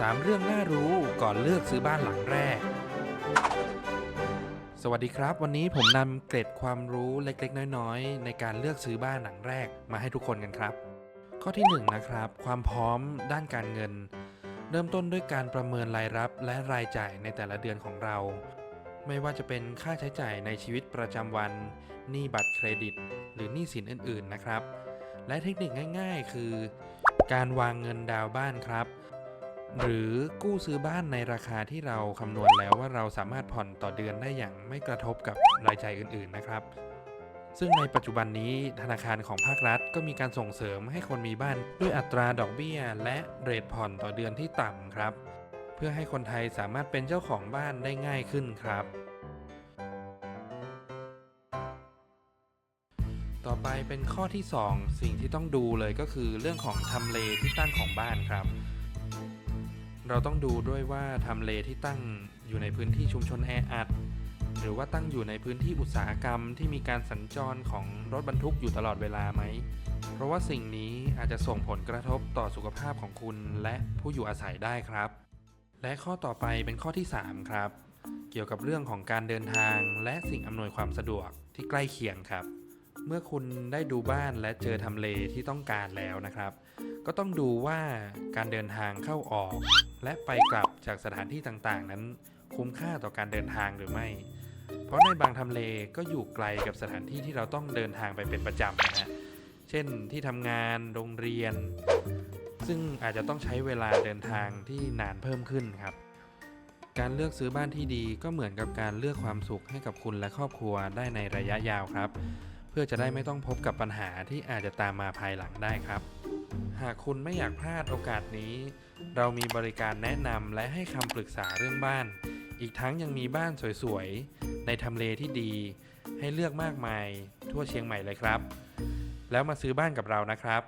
3 เรื่องน่ารู้ก่อนเลือกซื้อบ้านหลังแรก สวัสดีครับ วันนี้ผมนำเกร็ดความรู้เล็กๆ น้อยๆ ในการเลือกซื้อบ้านหลังแรกมาให้ทุกคนกันครับ ข้อที่1นะครับ ความพร้อมด้านการเงิน เริ่มต้นด้วยการประเมินรายรับและรายจ่ายในแต่ละเดือนของเรา ไม่ว่าจะเป็นค่าใช้จ่ายในชีวิตประจำวันหนี้บัตรเครดิต หรือหนี้สินอื่น ๆ นะครับ และเทคนิคง่าย ๆ คือ การวางเงินดาวน์บ้านครับ หรือกู้ซื้อบ้านในราคาที่เราคำนวณแล้วว่าเราสามารถผ่อนต่อเดือนได้อย่างไม่กระทบกับรายจ่ายอื่น ๆ นะครับ ซึ่งในปัจจุบันนี้ธนาคารของภาครัฐก็มีการส่งเสริมให้คนมีบ้านด้วยอัตราดอกเบี้ย และเรทผ่อนต่อเดือนที่ต่ำครับ เพื่อให้คนไทยสามารถเป็นเจ้าของบ้านได้ง่ายขึ้นครับ ต่อไปเป็นข้อที่ 2 สิ่งที่ต้องดูเลยก็คือเรื่องของทำเลที่ตั้งของบ้านครับ เราต้องดูด้วยว่าทำเลที่ตั้งอยู่ในพื้นที่ชุมชนแออัดหรือว่าตั้งอยู่ในพื้นที่อุตสาหกรรมที่มีการสัญจรของรถบรรทุกอยู่ตลอดเวลาไหม เพราะว่าสิ่งนี้อาจจะส่งผลกระทบต่อสุขภาพของคุณและผู้อยู่อาศัยได้ครับ และข้อต่อไปเป็นข้อที่ 3 ครับ เกี่ยวกับเรื่องของการเดินทางและสิ่งอำนวยความสะดวกที่ใกล้เคียงครับ เมื่อคุณได้ดูบ้านและเจอทำเลที่ต้องการแล้วนะครับ ก็ต้องดูว่าการเดินทางเข้าออก และไปกลับจากสถานที่ต่างๆ นั้น คุ้มค่าต่อการเดินทางหรือไม่ เพราะในบางทำเลก็อยู่ไกลกับสถานที่ที่เราต้องเดินทางไปเป็นประจำนะฮะเช่นที่ทำงานโรงเรียน ซึ่งอาจจะต้องใช้เวลาเดินทางที่นานเพิ่มขึ้นครับการเลือกซื้อบ้านที่ดีก็เหมือนกับการเลือกความสุขให้กับคุณและครอบครัวได้ในระยะยาวครับ เพื่อจะได้ไม่ต้องพบกับปัญหาที่อาจจะตามมาภายหลังได้ครับ หากคุณไม่อยากพลาดโอกาสนี้ เรามีบริการแนะนำและให้คำปรึกษาเรื่องบ้าน อีกทั้งยังมีบ้านสวยๆ ในทำเลที่ดี ให้เลือกมากมายทั่วเชียงใหม่เลยครับ แล้วมาซื้อบ้านกับเรานะครับ